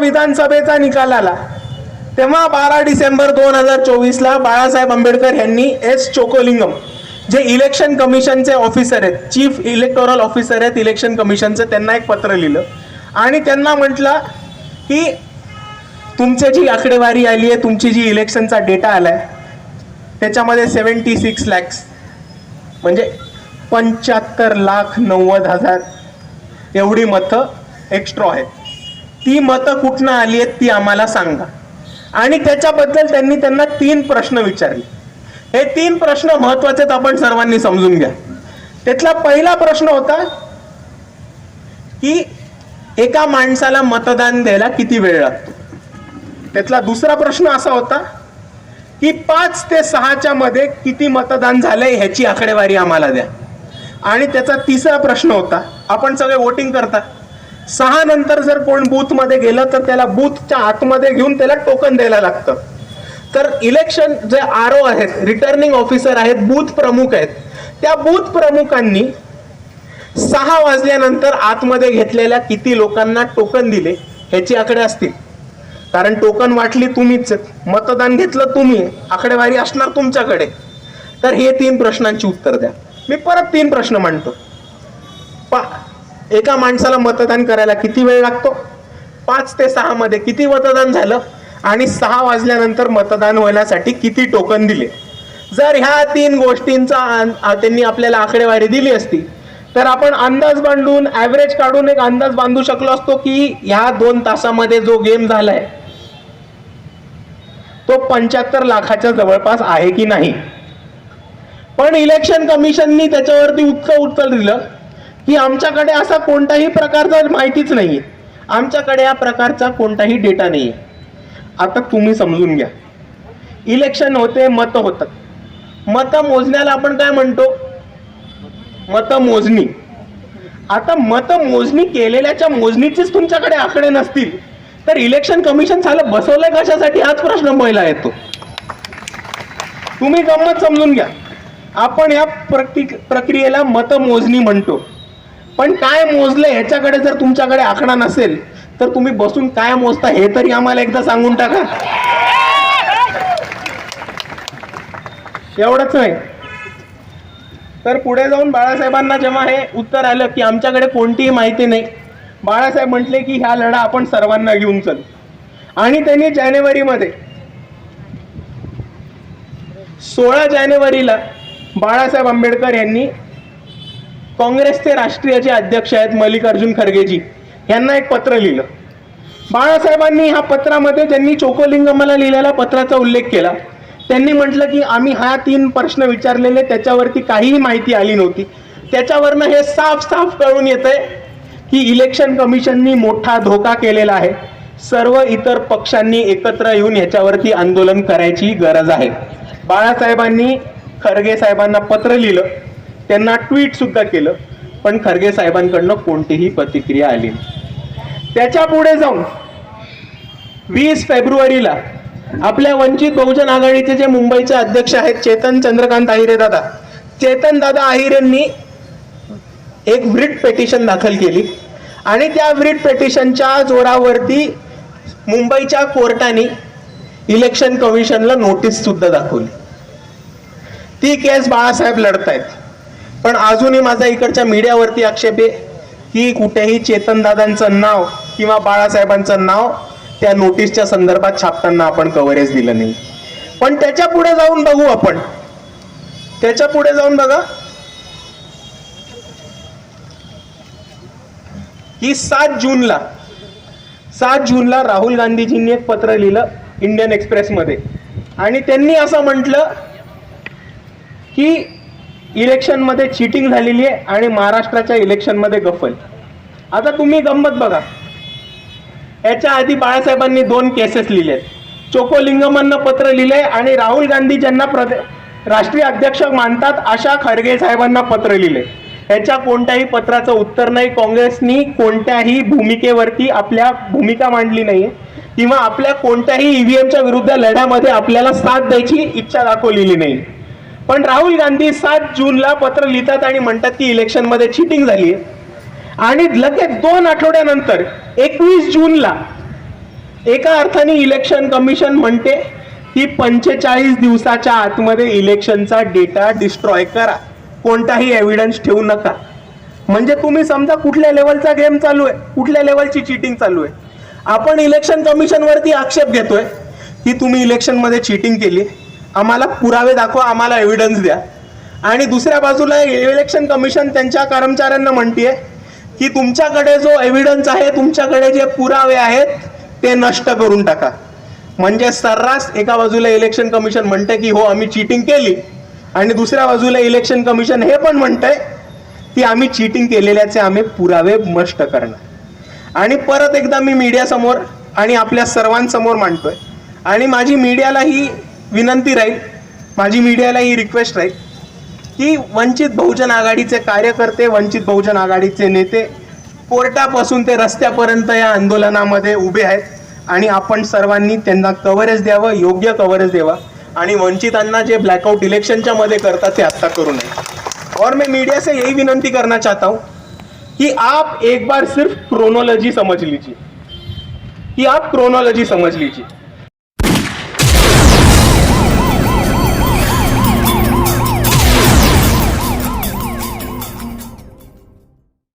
विधानसभेचा निकाल आला. तेव्हा बारा डिसेंबर दोन हजार चोवीसला बाळासाहेब आंबेडकर यांनी एस चोकोलिंगम जे इलेक्शन कमिशनचे ऑफिसर आहेत चीफ इलेक्टोरल ऑफिसर आहेत इलेक्शन कमिशनचे त्यांना एक पत्र लिहिलं. आणि त्यांना म्हटलं की तुमची जी आकडेवारी आली आहे तुमची जी इलेक्शनचा डेटा आला आहे त्याच्यामध्ये सेवन्टी सिक्स लॅक्स म्हणजे पंच्याहत्तर लाख नव्वद हजार एवढी मतं एक्स्ट्रा आहेत. ती मतं कुठनं आली आहेत ती आम्हाला सांगा. आणि त्याच्याबद्दल त्यांनी त्यांना तीन प्रश्न विचारले. हे तीन प्रश्न महत्त्वाचे आहेत, आपण सर्वांनी समजून घ्या. त्यातला पहिला प्रश्न होता की एका माणसाला मतदान द्यायला किती वेळ लागतो? त्यातला दुसरा प्रश्न असा होता की पाच ते सहाच्या मध्ये किती मतदान झालंय ह्याची आकडेवारी आम्हाला द्या. आणि त्याचा तिसरा प्रश्न होता आपण सगळे वोटिंग करता. सहा नंतर जर कोण बूथमध्ये गेलं तर त्याला बूथच्या आतमध्ये घेऊन त्याला टोकन द्यायला लागतं. तर इलेक्शन जे आर ओ आहेत रिटर्निंग ऑफिसर आहेत बूथ प्रमुख आहेत त्या बूथ प्रमुखांनी सहा वाजल्यानंतर आतमध्ये घेतलेल्या किती लोकांना टोकन दिले ह्याची आकडे असतील. कारण टोकन वाटली तुम्हीच मतदान घेतलं तुम्ही आकडेवारी असणार तुमच्याकडे. तर हे तीन प्रश्नांची उत्तर द्या. मी परत तीन प्रश्न मांडतो. एका माणसाला मतदान करायला किती वेळ लागतो? पाच ते सहा मध्ये किती मतदान झालं? आणि सहा वाजल्यानंतर मतदान होण्यासाठी किती टोकन दिले? जर ह्या तीन गोष्टींचा त्यांनी आपल्याला आकडेवारी दिली असती तर आपण अंदाज बांधून ॲव्हरेज काढून एक अंदाज बांधू शकलो असतो की ह्या दोन तासामध्ये जो गेम झालाय तो पंच्याहत्तर लाखाच्या जवळपास आहे की नाही? पण इलेक्शन कमिशननी त्याच्यावरती उत्तर उत्तर दिलं. की आमच्याकडे असा कोणताही प्रकारचा माहितीच नाही आमच्याकडे या प्रकारचा कोणताही डेटा नाहीये. आता तुम्ही समजून घ्या. इलेक्शन होते मत होतात. मतं मोजण्याला आपण काय म्हणतो? मतं मोजणी. आता मतं मोजणी केलेल्याच्या मोजणीचीच तुमच्याकडे आकडे नसतील तर इलेक्शन कमिशन झालं बसवलंय कशासाठी? हाच प्रश्न पहिला येतो. तुम्ही गंमत समजून घ्या. आपण या प्रक्रि प्रक्रियेला मतमोजणी म्हणतो. पण काय मोजलं ह्याच्याकडे जर तुमच्याकडे आकडा नसेल तर तुम्ही बसून काय मोजता हे तरी आम्हाला एकदा सांगून टाका. एवढंच नाही तर पुढे जाऊन बाळासाहेबांना जेव्हा हे उत्तर आलं की आमच्याकडे कोणतीही माहिती नाही बाळासाहेब म्हटले की ह्या लढा आपण सर्वांना घेऊन चल. आणि त्यांनी जानेवारीमध्ये सोळा जानेवारीला बाळासाहेब आंबेडकर यांनी काँग्रेसचे राष्ट्रीय जे अध्यक्ष आहेत मल्लिकार्जुन खरगेजी. यांना एक पत्र लिहिलं. बाळासाहेबांनी ह्या पत्रामध्ये त्यांनी चोकोलिंगमला लिहिलेल्या पत्राचा उल्लेख केला. त्यांनी म्हटलं की आम्ही हा तीन प्रश्न विचारलेले त्याच्यावरती काहीही माहिती आली नव्हती. त्याच्यावरनं हे साफ साफ कळून येतंय की इलेक्शन कमिशननी मोठा धोका केलेला आहे. सर्व इतर पक्षांनी एकत्र येऊन ह्याच्यावरती आंदोलन करायची गरज आहे. बाळासाहेबांनी खरगे साहेबांना पत्र लिहिलं. त्यांना ट्विट सुद्धा केलं. पण खरगे साहेबांकडनं कोणतीही प्रतिक्रिया आली त्याच्या पुढे जाऊन वीस फेब्रुवारीला आपल्या वंचित बहुजन आघाडीचे जे मुंबईचे अध्यक्ष आहेत चेतन चंद्रकांत आहिरे दादा चेतन दादा आहिरेंनी एक ब्रिट पेटिशन दाखल केली. आणि त्या ब्रिट पेटिशनच्या जोरावरती मुंबईच्या कोर्टाने इलेक्शन कमिशनला नोटीस सुद्धा दाखवली. ती केस बाळासाहेब लढतायत. पण अजूनही माझा इकडच्या मीडियावरती आक्षेप आहे की कुठेही चेतनदादांचं नाव किंवा बाळासाहेबांचं नाव त्या नोटीसच्या संदर्भात छापताना आपण कव्हरेज दिलं नाही. पण त्याच्या पुढे जाऊन बघू आपण. त्याच्या पुढे जाऊन बघा. की सात जूनला सात जूनला राहुल गांधीजींनी एक पत्र लिहिलं इंडियन एक्सप्रेसमध्ये. आणि त्यांनी असं म्हटलं की इलेक्शनमध्ये चिटिंग झालेली आहे आणि महाराष्ट्राच्या इलेक्शनमध्ये गफल. आता तुम्ही गंमत बघा. याच्या आधी बाळासाहेबांनी दोन केसेस लिहिले चोकोलिंगमांना पत्र लिहिले आणि राहुल गांधी ज्यांना प्रदे राष्ट्रीय अध्यक्ष मानतात अशा खरगे साहेबांना पत्र लिहिले याच्या कोणत्याही पत्राचं उत्तर नाही. काँग्रेसनी कोणत्याही भूमिकेवरती आपल्या भूमिका मांडली नाही किंवा आपल्या कोणत्याही ईव्हीएमच्या विरुद्ध लढ्यामध्ये आपल्याला साथ द्यायची इच्छा दाखवलेली नाही पण राहुल गांधी सात जूनला पत्र लिहितात आणि म्हणतात की इलेक्शनमध्ये चिटिंग झाली आणि लगेच दोन आठवड्यानंतर एकवीस जूनला एका अर्थाने इलेक्शन कमिशन म्हणते की पंचेचाळीस दिवसाच्या आतमध्ये इलेक्शनचा डेटा डिस्ट्रॉय करा. कोणताही एव्हिडन्स ठेवू नका. म्हणजे तुम्ही समजा कुठल्या लेवलचा गेम चालू आहे कुठल्या लेवलची चिटिंग चालू आहे. आपण इलेक्शन कमिशनवरती आक्षेप घेतोय की तुम्ही इलेक्शनमध्ये चिटिंग केली. आम्हाला पुरावे दाखवा आम्हाला एव्हिडन्स द्या. आणि दुसऱ्या बाजूला इलेक्शन कमिशन त्यांच्या कर्मचाऱ्यांना म्हणतीये की तुमच्याकडे जो एव्हिडन्स आहे तुमच्याकडे जे पुरावे आहेत ते नष्ट करून टाका. म्हणजे सर्रास एका बाजूला इलेक्शन कमिशन म्हणते की हो आम्ही चिटिंग केली. आणि दुसऱ्या बाजूला इलेक्शन कमिशन हे पण म्हणतंय की आम्ही चिटिंग केलेल्याचे आम्ही पुरावे नष्ट करणार. आणि परत एकदा मी मीडियासमोर आणि आपल्या सर्वांसमोर मांडतोय. आणि माझी मीडियाला ही विनंती राहील. माझी मीडियाला ही रिक्वेस्ट राहील. की वंचित बहुजन आघाडीचे कार्यकर्ते वंचित बहुजन आघाडीचे नेते कोर्टापासून ते रस्त्यापर्यंत या आंदोलनामध्ये उभे आहेत. आणि आपण सर्वांनी त्यांना कव्हरेज द्यावं योग्य कव्हरेज द्यावं. आणि वंचितांना जे ब्लॅकआउट इलेक्शनच्या मध्ये करतात ते आत्ता करू नये. और मैं मीडिया से यही विनंती करना चाहता हूँ कि आप एक बार सिर्फ क्रोनोलॉजी समझ लीजिए। कि आप क्रोनोलॉजी समझ लीजिए।